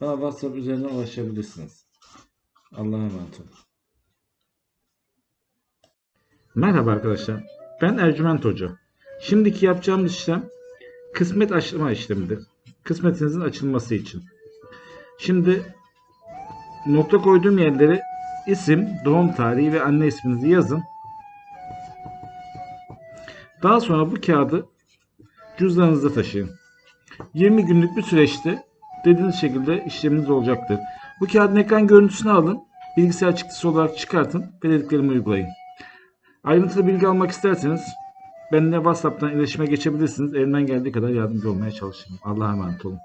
bana WhatsApp üzerinden ulaşabilirsiniz. Allah'a emanet olun. Merhaba arkadaşlar. Ben Ercüment Hoca. Şimdiki yapacağımız işlem kısmet açma işlemidir. Kısmetinizin açılması için. Şimdi nokta koyduğum yerlere isim, doğum tarihi ve anne isminizi yazın. Daha sonra bu kağıdı cüzdanınızda taşıyın. 20 günlük bir süreçte dediğiniz şekilde işleminiz olacaktır. Bu kağıdın ekran görüntüsünü alın, bilgisayar çıktısı olarak çıkartın ve dediklerimi uygulayın. Ayrıntılı bilgi almak isterseniz benimle WhatsApp'tan iletişime geçebilirsiniz. Elimden geldiği kadar yardımcı olmaya çalışırım. Allah'a emanet olun.